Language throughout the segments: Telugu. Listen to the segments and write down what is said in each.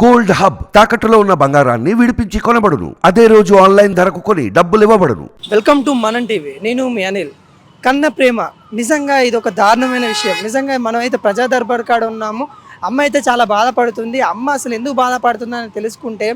గోల్డ్ హబ్ తాకట్టులో ఉన్న బంగారాన్ని విడిపించి కొనబడును. అదే రోజు ఆన్లైన్ ధరకు కొని డబ్బులు ఇవ్వబడును. Welcome to Manam TV. నేను మీ అనిల్. కన్న ప్రేమ నిజంగా ఇది ఒక దారుణమైన విషయం. నిజంగా మనం అయితే ప్రజా దర్బార్ కాడ ఉన్నాము. అమ్మ అయితే చాలా బాధపడుతుంది. అమ్మ అసలు ఎందుకు బాధపడుతుందని తెలుసుకుంటే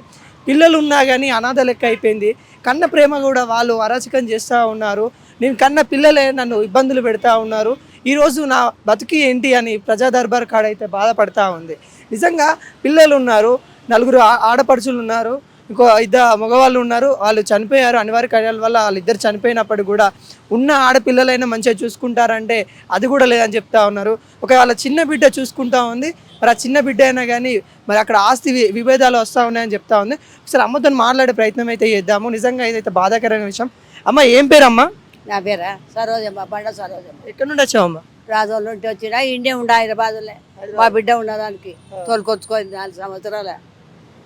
పిల్లలు ఉన్నా కానీ అనాథ లెక్క అయిపోయింది. కన్న ప్రేమ కూడా వాళ్ళు అరాచకం చేస్తూ ఉన్నారు. నేను కన్న పిల్లలే నన్ను ఇబ్బందులు పెడతా ఉన్నారు. ఈరోజు నా బతికి ఏంటి అని ప్రజా దర్బార్ కాడ అయితే బాధపడతా ఉంది. నిజంగా పిల్లలు ఉన్నారు నలుగురు ఆడపడుచులు ఉన్నారు ఇంకో ఇద్దరు మగవాళ్ళు ఉన్నారు వాళ్ళు చనిపోయారు అనివార్య కార్యాల వల్ల వాళ్ళిద్దరు చనిపోయినప్పుడు కూడా ఉన్న ఆడపిల్లలైనా మంచిగా చూసుకుంటారంటే అది కూడా లేదని చెప్తా ఉన్నారు. ఒక వాళ్ళ చిన్న బిడ్డ చూసుకుంటా ఉంది మరి ఆ చిన్న బిడ్డ అయినా కానీ మరి అక్కడ ఆస్తి వి- విభేదాలు వస్తూ ఉన్నాయని చెప్తా ఉంది. ఒకసారి అమ్మతో మాట్లాడే ప్రయత్నం అయితే చేద్దాము. నిజంగా ఇదైతే బాధాకరమైన విషయం. అమ్మ ఏం పేరమ్మా? నా పేరా? సరోజమ్మ బండ సరోజమ్మ. ఎక్కడి నుండి వచ్చావమ్మా? రాజోళ్ళ నుండి వచ్చినా ఇండియా ఉండ హైదరాబాద్లే. మా బిడ్డ ఉన్నదానికి తోలుకొచ్చుకోయింది నాలుగు సంవత్సరాలే.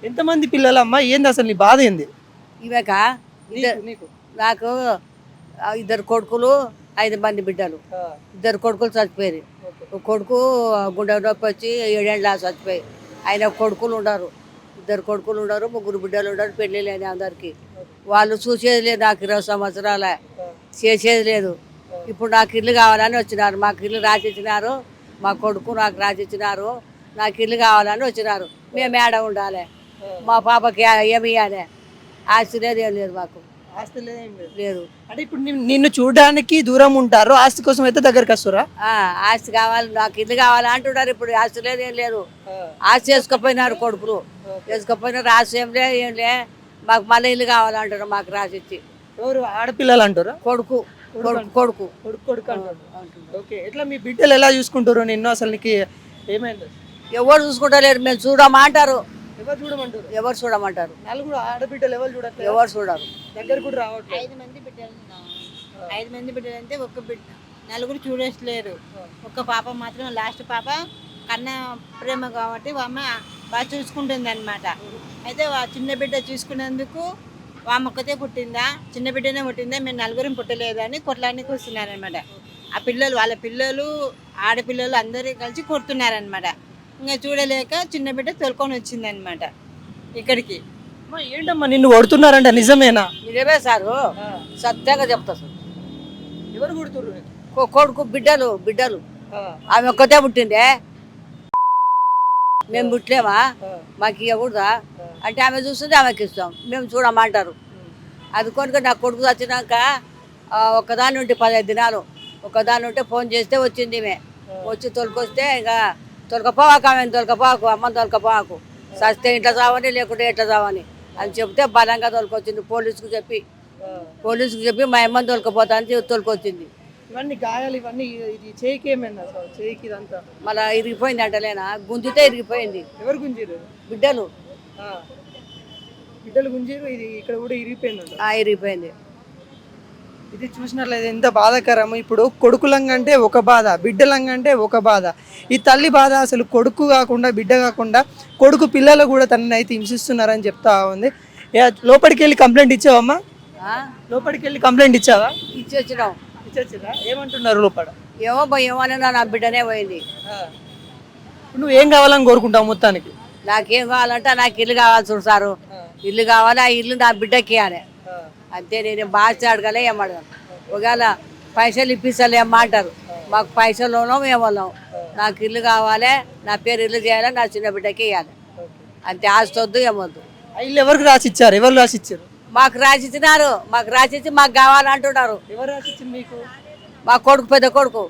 ఎంతమంది పిల్లలమ్మా? ఏంది అసలు నీ బాధ ఏంది? ఇవేక? నీకు ఇద్దరు కొడుకులు ఐదు మంది బిడ్డలు. ఇద్దరు కొడుకులు చచ్చిపోయారు ఒక కొడుకు గుండె నొప్పి వచ్చి ఏడేళ్ళ చచ్చిపోయి ఆయన కొడుకులు ఉండరు. ఇద్దరు కొడుకులు ఉండరు ముగ్గురు బిడ్డలు ఉండరు పెళ్ళి లేని అందరికి. వాళ్ళు చూసేది లేదు నాకు ఇరవై సంవత్సరాలే. చేసేది లేదు. ఇప్పుడు నాకు ఇల్లు కావాలని వచ్చినారు. మాకు ఇల్లు రాసిచ్చినారు. మా కొడుకు నాకు రాసిచ్చినారు. నాకు ఇల్లు కావాలని వచ్చినారు. మేము ఏడ ఉండాలి? మా పాపకి ఏమి ఇవ్వాలి ఆస్తి లేదు ఏం లేదు మాకు. ఆస్తి లేదు లేదు. లేదు. అంటే ఇప్పుడు నిన్ను- చూడడానికి దూరం ఉంటారు. ఆస్తి కోసం అయితే దగ్గరికి వస్తారా? ఆ, ఆస్తి కావాలి. నాకు ఇల్లు కావాలి అంటున్నారు ఇప్పుడు. ఆస్తి లేదు ఏం లేదు. ఆస్తి వేసుకపోయినారు కొడుకులు. వేసుకపోయినారు. ఆస్తి ఏం లే ఏం లే. మాకు మళ్ళీ ఇల్లు కావాలంటారు మాకు రాసిచ్చి. ఎవరు ఆడపిల్లలు అంటారా? కొడుకు కొడుకు కొడుకు కొడుకు. కొడుకు అంటారు. ఓకే ఎట్లా మీ బిడ్డలు ఎలా చూసుకుంటారు? నిన్ను అసలు నీకు ఏమైంది? ఎవరు చూసుకుంటలేరు మేము చూడమా అంటారు. ఎవరు చూడమంటారు? ఎవరు చూడమంటారు? నలుగురు ఆడబిడ్డలు ఎవరు చూడట్లేదు? ఎవరు చూడరు. దగ్గర కూడా రావట్లేదు. ఐదు మంది బిడ్డలు ఉన్నాం. ఐదు మంది బిడ్డలు అంటే ఒక్క బిడ్డ. నలుగురు చూడట్లేరు. ఒక్క పాప మాత్రం లాస్ట్ పాప కన్న ప్రేమ కాబట్టి ఆమె బాగా చూసుకుంటుంది అనమాట అయితే ఆ చిన్న బిడ్డ చూసుకునేందుకు ఆమె ఒక్కతే పుట్టిందా? చిన్న బిడ్డనే పుట్టిందా? మేము నలుగురం పుట్టలేదు అని కొట్లానికి వస్తున్నారనమాట ఆ పిల్లలు వాళ్ళ పిల్లలు ఆడపిల్లలు అందరూ కలిసి కొడుతున్నారనమాట. ఇంకా చూడలేక చిన్న బిడ్డ తోలుకొని వచ్చిందనమాట ఇక్కడికి. అమ్మా, ఏంటమ్మా నిన్ను కొడుతున్నారంట నిజమేనా? నిజమే సారు. సత్యంగా చెప్తా సార్. ఎవరు కొడుతున్నారు కొ- కొడుకు బిడ్డలు బిడ్డలు. ఆమె ఒక్కతే పుట్టిందే. మేము పుట్టలేమా? మాకు ఇవ్వకూడదా? అంటే ఆమె చూస్తుంది ఆమెకి ఇస్తాం. మేము చూడమంటారు. అది కొనుక నా కొడుకు వచ్చినాక ఆ, ఒక్కదాని ఉంటే పదహైదు దినాలు. ఒకదాని ఉంటే ఫోన్ చేస్తే వచ్చింది ఈమె. వచ్చి తొలకొస్తే ఇంకా తొలకపోవాకు ఆమె తొలకపోవాకు అమ్మ తొలకపోవాకు. సస్తే ఇంట్లో చావని లేకుంటే ఎట్లా చావని అని చెప్తే బలంగా తొలకొచ్చింది. పోలీసుకు చెప్పి పోలీసుకు చెప్పి మా అమ్మని తొలకపోతా అని తొలకొచ్చింది. ఇవన్నీ గాయాలు ఇవన్నీ ఇది చేయికి ఏమైంది అసలు? చేయికి ఇదంతా. మళ్ళీ ఇరిగిపోయింది అంటలేనా? గుంజితే ఇరిగిపోయింది. ఎవరు గుంజీరు బిడ్డలు. బిడ్డలు గుంజీరు ఇది ఇక్కడ కూడా ఇరిగిపోయిందంట. ఆ, ఇరిగిపోయింది. ఇది చూసినట్లయితే ఎంత బాధాకరము. ఇప్పుడు కొడుకులంగంటే ఒక బాధ బిడ్డలంగంటే ఒక బాధ. ఈ తల్లి బాధ అసలు కొడుకు కాకుండా బిడ్డ కాకుండా కొడుకు పిల్లలు కూడా తనని అయితే హింసిస్తున్నారని చెప్తా ఉంది. లోపలికి వెళ్ళి కంప్లైంట్ ఇచ్చావమ్మా? లోపలికి వెళ్ళి కంప్లైంట్ ఇచ్చావా? ఇచ్చి వచ్చినాం ఏమంటున్నారు లోపల? ఏమో ఏమన్నా నా బిడ్డనే పోయింది. నువ్వు ఏం కావాలని కోరుకుంటావు మొత్తానికి? నాకేం కావాలంటే నాకు ఇల్లు కావాలి చూడు సారు. ఇల్లు కావాలి ఆ ఇల్లు నా బిడ్డకి ఇవ్వాలి అంతే నేను బాగా అడగలే ఏమడగను ఒకవేళ పైసలు ఇప్పిస్తలే అమ్మ అంటారు. మాకు పైసలు ఉన్నాం ఏమన్నాం నాకు ఇల్లు కావాలి నా పేరు ఇల్లు చేయాలి నా చిన్న బిడ్డకి ఇవ్వాలి అంతే ఆస్తి వద్దు ఏమొద్దు ఇల్లు ఎవరికి రాసిచ్చారు? ఎవరు రాసిచ్చారు? మాకు రాసిచ్చినారు మాకు రాసిచ్చి మాకు కావాలంటున్నారు. ఎవరు రాసిచ్చింది మీకు? మా కొడుకు పెద్ద కొడుకు.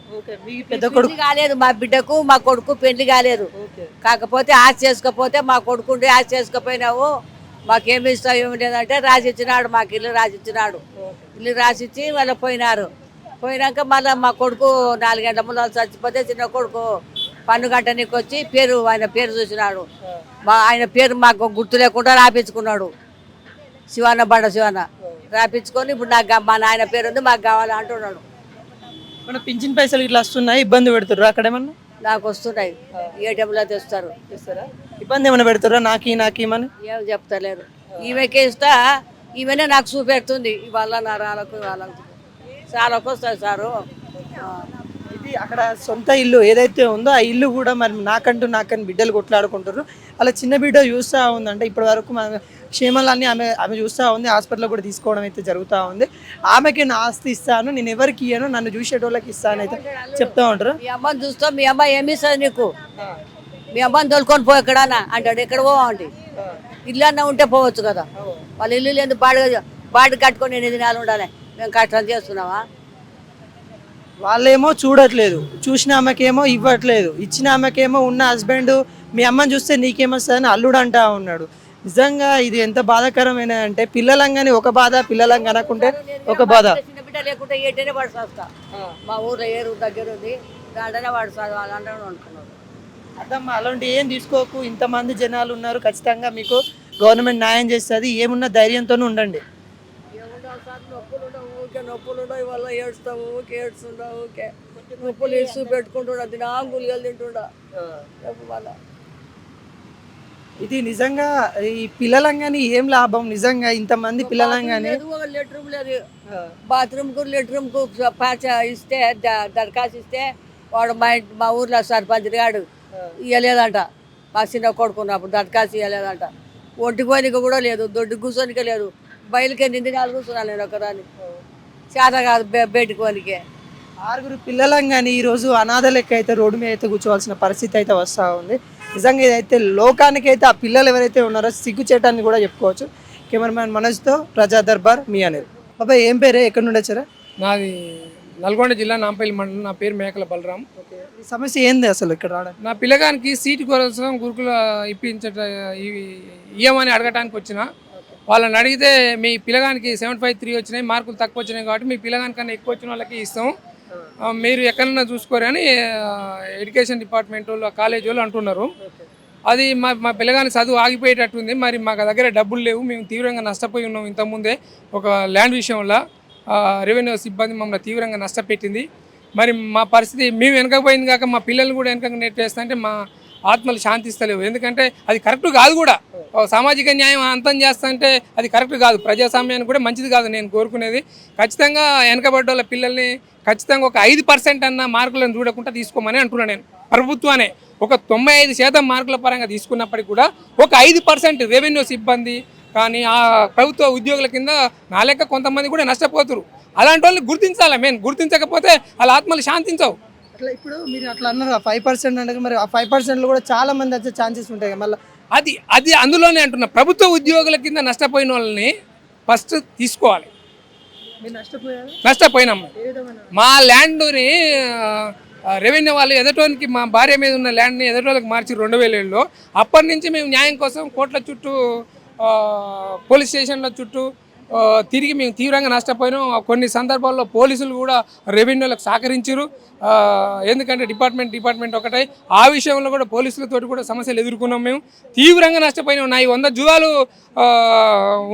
పెద్ద కొడుకు. కాలేదు మా బిడ్డకు మా కొడుకు పెళ్ళి కాలేదు. కాకపోతే ఆశ చేసుకోపోతే మా కొడుకుండి ఆశ చేసుకోపోయినావు. మాకేమి ఇస్తావు ఏమి లేదంటే రాసిచ్చినాడు మాకు ఇల్లు రాసిచ్చినాడు. ఇల్లు రాసిచ్చి వాళ్ళు పోయినారు. పోయినాక మళ్ళీ మా కొడుకు నాలుగేళ్ళ ముందు చచ్చిపోతే చిన్న కొడుకు పన్ను గంటనికి వచ్చి పేరు ఆయన పేరు చూసినాడు. మా ఆయన పేరు మాకు గుర్తు లేకుండా రాపించుకున్నాడు. శివన్న బండ శివన్న రాపించుకొని ఇప్పుడు నాకు మా నాయన పేరు ఉంది మాకు కావాలి అంటున్నాడు. మన పింఛన్ పైసలు ఇట్లా వస్తున్నాయి ఇబ్బంది పెడుతుర్రు అక్కడ ఏమన్నా? నాకు వస్తున్నాయి. ఏటీఎంలో తెస్తారు ఇబ్బంది ఏమైనా పెడుతుర్రా? నాకి నాకి అని ఏం చెప్తలేరు. ఈమెకే ఇస్తా ఈమెనే నాకు చూపెడుతుంది. ఇవాళ నా రాళ్ళకు వాళ్ళకు చాలా వస్తాయి సారు. ఇది అక్కడ సొంత ఇల్లు ఏదైతే ఉందో ఆ ఇల్లు కూడా మరి నాకంటూ నాకని బిడ్డలు కొట్లాడుకుంటారు అలా చిన్న బిడ్డ చూస్తూ ఉందంటే ఇప్పటి వరకు మన క్షేమాలన్నీ ఆమె ఆమె చూస్తూ ఉంది. హాస్పిటల్లో కూడా తీసుకోవడం అయితే జరుగుతూ ఉంది. ఆమెకి నా ఆస్తి ఇస్తాను. నేను ఎవరికి ఇయ్యను? నన్ను చూసేటోళ్ళకి ఇస్తాను అయితే చెప్తా ఉంటారు. మీ అమ్మని చూస్తా మీ అమ్మ ఏమి ఇస్తుంది నీకు? మీ అమ్మని తోలుకొని పో ఎక్కడానా అంటాడు. ఎక్కడ పోవండి ఇల్లు అన్న ఉంటే పోవచ్చు కదా. వాళ్ళ ఇల్లు లేదు బాడు బాడు కట్టుకొని ఎన్ని దినాలు ఉండాలి? మేము కష్టం చేస్తున్నావా వాళ్ళేమో చూడట్లేదు. చూసిన ఆమెకేమో ఇవ్వట్లేదు. ఇచ్చిన ఆమెకేమో ఉన్న హస్బెండ్ మీ అమ్మని చూస్తే నీకేమొస్తుందని అల్లుడు అంటా ఉన్నాడు. నిజంగా ఇది ఎంత బాధాకరమైన అంటే పిల్లలంగానే ఒక బాధ పిల్లలంగా అనకుంటే ఒక బాధ. బిడ్డ లేకుంటే ఏటనే వాడు వస్తా మా ఊర్లో ఏరు దగ్గర ఉంది. దాంట్లోనే వాడు అనుకున్నాడు అలాంటి ఏం తీసుకోకు. ఇంతమంది జనాలు ఉన్నారు. ఖచ్చితంగా మీకు గవర్నమెంట్ న్యాయం చేస్తుంది. ఏమున్న ధైర్యంతోనే ఉండండి. నొప్పులు ఉండవు వల్ల ఏడుస్తావు ఊరికే ఏడుస్తుండవు ఊరికే నొప్పులు ఇస్తూ పెట్టుకుంటుండ దినా గులిగలు తింటుండ. ఇది నిజంగా ఈ పిల్లలంగానే ఏం లాభం? నిజంగా ఇంతమంది పిల్లలంగానే లెట్రూమ్ లేదు. బాత్రూమ్కు లెట్రూమ్కు పాచ ఇస్తే దరఖాస్తు ఇస్తే వాడు మా ఇంటి మా ఊర్లో సర్పంచ్ గాడు ఇవ్వలేదంట మా చిన్న కొడుకున్నప్పుడు దరఖాస్తు ఇవ్వలేదంట ఒంటి పోయినకి కూడా లేదు దొడ్డు కూర్చోనికే లేదు. బయలుకే నిండి నాలుగు కూర్చున్నాను నేను ఒకరాని చేత కాదు పోనీకే ఆరుగురు పిల్లలంగానే ఈ రోజు అనాథ లెక్క అయితే రోడ్డు మీద అయితే కూర్చోవాల్సిన పరిస్థితి అయితే వస్తూ ఉంది. నిజంగా ఇదైతే లోకానికి అయితే ఆ పిల్లలు ఎవరైతే ఉన్నారో సిగ్గు చేయటాన్ని కూడా చెప్పుకోవచ్చు. కెమెరామ్యాన్ మనోజ్తో ప్రజా దర్బార్ మీ అనేది బాబాయ్ ఏం పేరే? ఎక్కడి నుండి వచ్చారా? నాది నల్గొండ జిల్లా నాంపల్లి మండలం నా పేరు మేకల బలరాం. ఈ సమస్య ఏంది అసలు ఇక్కడ రావడానికి నా పిల్లగానికి సీటు కోసం గురుకుల ఇప్పించట ఇవి- ఇయ్యమని అడగటానికి వచ్చిన. వాళ్ళని అడిగితే మీ పిల్లగానికి సెవెన్ ఫైవ్ త్రీ వచ్చినాయి మార్కులు తక్కువ వచ్చినాయి కాబట్టి మీ పిల్లగానికన్నా ఎక్కువ వచ్చిన వాళ్ళకి ఇస్తాం. మీరు ఎక్కడన్నా చూసుకోరు అని ఎడ్యుకేషన్ డిపార్ట్మెంట్ వాళ్ళు ఆ కాలేజ్ వాళ్ళు అంటున్నారు. అది మా మా పిల్లగాని చదువు ఆగిపోయేటట్టుంది. మరి మాకు దగ్గర డబ్బులు లేవు మేము తీవ్రంగా నష్టపోయి ఉన్నాం ఇంతకుముందే ఒక ల్యాండ్ విషయంలో. రెవెన్యూ సిబ్బంది మమ్మల్ని తీవ్రంగా నష్టపెట్టింది. మరి మా పరిస్థితి మేము వెనకపోయింది కాక మా పిల్లలు కూడా వెనక నెట్టేస్తా అంటే మా ఆత్మలు శాంతిస్తలేవు. ఎందుకంటే అది కరెక్ట్ కాదు కూడా. సామాజిక న్యాయం అంతం చేస్తంటే అది కరెక్ట్ కాదు. ప్రజాస్వామ్యానికి కూడా మంచిది కాదు నేను కోరుకునేది. ఖచ్చితంగా వెనకబడ్డ పిల్లల్ని ఖచ్చితంగా ఒక ఐదు పర్సెంట్ అన్న మార్కులను చూడకుండా తీసుకోమని అంటున్నాను నేను. ప్రభుత్వానే ఒక తొంభై ఐదు శాతం మార్కుల పరంగా తీసుకున్నప్పటికీ కూడా ఒక ఐదు పర్సెంట్ రెవెన్యూ సిబ్బంది కానీ ఆ ప్రభుత్వ ఉద్యోగుల కింద నా లెక్క కొంతమంది కూడా నష్టపోతురు. అలాంటి వాళ్ళని గుర్తించాలి. మేము గుర్తించకపోతే వాళ్ళ ఆత్మలు శాంతించవు. అట్లా ఇప్పుడు మీరు అట్లా అన్నారు ఫైవ్ పర్సెంట్ అంటే మరి ఆ ఫైవ్ పర్సెంట్లో కూడా చాలా మంది వచ్చే ఛాన్సెస్ ఉంటాయి కదా మళ్ళీ అది అది అందులోనే అంటున్నా. ప్రభుత్వ ఉద్యోగుల కింద నష్టపోయిన వాళ్ళని ఫస్ట్ తీసుకోవాలి. మీరు నష్టపోయారు? నష్టపోయినాం. ఏ విధమైన? మా ల్యాండ్ని రెవెన్యూ వాళ్ళు ఎదటోనికి మా భార్య మీద ఉన్న ల్యాండ్ని ఎదటోళ్ళకి మార్చి రెండు వేల ఏడులో అప్పటి నుంచి మేము న్యాయం కోసం కోట్ల చుట్టూ పోలీస్ స్టేషన్ల చుట్టూ తిరిగి మేము తీవ్రంగా నష్టపోయినాం. కొన్ని సందర్భాల్లో పోలీసులు కూడా రెవెన్యూలకు సహకరించారు ఎందుకంటే డిపార్ట్మెంట్ డిపార్ట్మెంట్ ఒకటే. ఆ విషయంలో కూడా పోలీసులతో కూడా సమస్యలు ఎదుర్కొన్నాం మేము. తీవ్రంగా నష్టపోయినాం. నా ఈ వంద జువాలు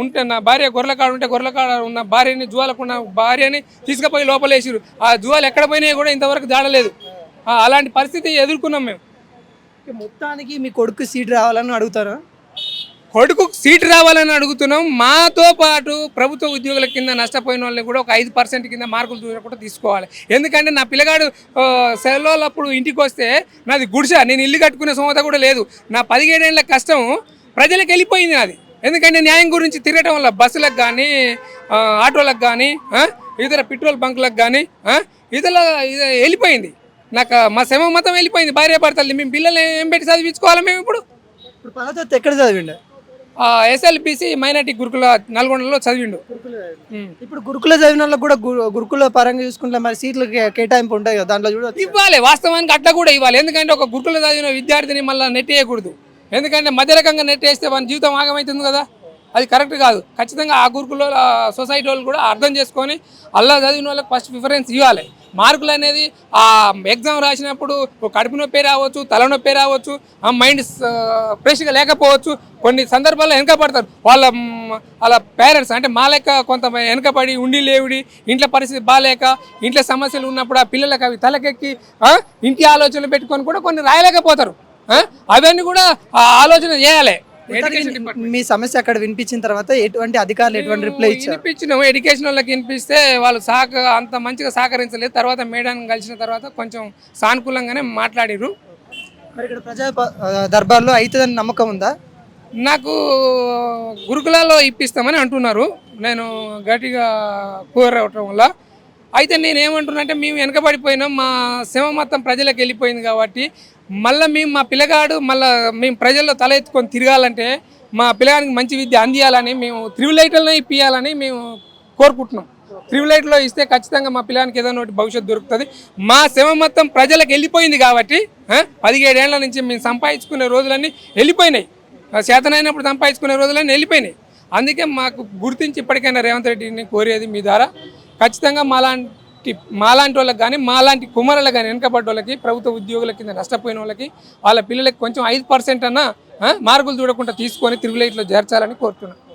ఉంటే నా భార్య గొర్రెలకాడ ఉంటే గొర్రెలకాడ ఉన్న భార్యని జువాలకున్న భార్యని తీసుకుపోయి లోపలేసారు ఆ జువాలు ఎక్కడ పోయినాయి కూడా ఇంతవరకు దాడలేదు అలాంటి పరిస్థితి ఎదుర్కొన్నాం మేము. మొత్తానికి మీ కొడుకు సీట్ రావాలని అడుగుతారా? కొడుకు సీట్ రావాలని అడుగుతున్నాం. మాతో పాటు ప్రభుత్వ ఉద్యోగుల కింద నష్టపోయిన వాళ్ళని కూడా ఒక ఐదు పర్సెంట్ కింద మార్కులు చూడకుండా తీసుకోవాలి. ఎందుకంటే నా పిల్లగాడు సెలవులప్పుడు ఇంటికి వస్తే నాది గుడిస నేను ఇల్లు కట్టుకునే సోమత కూడా లేదు. నా పదిహేడేళ్ళ కష్టం ప్రజలకు వెళ్ళిపోయింది నాది. ఎందుకంటే న్యాయం గురించి తిరగటం వల్ల బస్సులకు కానీ ఆటోలకు కానీ ఇతర పెట్రోల్ బంకులకు కానీ ఇతర వెళ్ళిపోయింది. నాకు మా శమ మతం వెళ్ళిపోయింది. భార్య భర్తలు మేము పిల్లల్ని ఏం పెట్టి చదివించుకోవాలి మేము ఇప్పుడు? ఇప్పుడు పదో ఎక్కడ చదివిండే? ఎస్ఎల్పిసి మైనార్టీ గురుకుల నల్గొండలో చదివిండు. ఇప్పుడు గురుకుల చదివిన వాళ్ళకి కూడా గురు- గురుకుల పరంగా చూసుకుంటే మరి సీట్లు కేటాయింపు ఉంటాయి కదా దాంట్లో చూడవచ్చు ఇవ్వాలి వాస్తవానికి అట్లా కూడా ఇవ్వాలి. ఎందుకంటే ఒక గురుకుల చదివిన విద్యార్థిని మళ్ళీ నెట్టేయకూడదు ఎందుకంటే మధ్య రకంగా నెట్టేస్తే మన జీవితం ఆగమవుతుంది కదా. అది కరెక్ట్ కాదు. ఖచ్చితంగా ఆ గురుకుల సొసైటీ వాళ్ళు కూడా అర్థం చేసుకొని అల్లా చదివిన వాళ్ళకి ఫస్ట్ ప్రిఫరెన్స్ ఇవ్వాలి. మార్కులు అనేది ఆ ఎగ్జామ్ రాసినప్పుడు కడుపు నొప్పి రావచ్చు తలనొప్పి రావచ్చు ఆ మైండ్ ఫ్రెష్గా లేకపోవచ్చు కొన్ని సందర్భాల్లో వెనకపడతారు వాళ్ళ వాళ్ళ పేరెంట్స్ అంటే మా లెక్క కొంత వెనకబడి ఉండి లేవుడి ఇంట్లో పరిస్థితి బాగాలేక ఇంట్లో సమస్యలు ఉన్నప్పుడు ఆ పిల్లలకు అవి తలకెక్కి ఇంటి ఆలోచనలు పెట్టుకొని కూడా కొన్ని రాయలేకపోతారు. అవన్నీ కూడా ఆ ఆలోచన చేయాలి. మీ సమస్య అక్కడ వినిపించిన తర్వాత ఎటువంటి అధికారులు ఎటువంటి రిప్లై ఇచ్చారు? వినిపించినాము. ఎడ్యుకేషన్ వాళ్ళకి వినిపిస్తే వాళ్ళు సహక అంత మంచిగా సహకరించలేదు. తర్వాత మేడాన్ని కలిసిన తర్వాత కొంచెం సానుకూలంగానే మాట్లాడిరు మరి ఇక్కడ ప్రజా దర్బార్లో అవుతుందని నమ్మకం ఉందా? నాకు గురుకులాల్లో ఇప్పిస్తామని అంటున్నారు. నేను గట్టిగా కోరవటం వల్ల అయితే నేను మేము వెనకబడిపోయినాం మా శివ మొత్తం ప్రజలకు వెళ్ళిపోయింది కాబట్టి మళ్ళీ మేము మా పిల్లగాడు మళ్ళీ మేము ప్రజల్లో తల ఎత్తుకొని తిరగాలంటే మా పిల్లగానికి మంచి విద్య అందియాలని మేము త్రివిలైట్లనే ఇప్పియాలని మేము కోరుకుంటున్నాం. త్రివిలైట్లో ఇస్తే ఖచ్చితంగా మా పిల్లగానికి ఏదైనా ఒకటి భవిష్యత్తు దొరుకుతుంది. మా శివ మొత్తం ప్రజలకు వెళ్ళిపోయింది కాబట్టి పదిహేడేళ్ళ నుంచి మేము సంపాదించుకునే రోజులన్నీ వెళ్ళిపోయినాయి. చేతనైనప్పుడు సంపాదించుకునే రోజులన్నీ వెళ్ళిపోయినాయి. అందుకే మాకు గుర్తించి ఇప్పటికైనా రేవంత్ రెడ్డిని కోరేది మీ ద్వారా. ఖచ్చితంగా మాలాంటి మాలాంటి వాళ్ళకి కానీ మాలాంటి కుమారులకు కానీ వెనకబడ్డ వాళ్ళకి ప్రభుత్వ ఉద్యోగుల కింద నష్టపోయిన వాళ్ళకి వాళ్ళ పిల్లలకి కొంచెం ఐదు పర్సెంట్ అన్న ఆ, మార్కులు చూడకుండా తీసుకొని తిరుగులేట్లో చేర్చాలని కోరుతున్నాను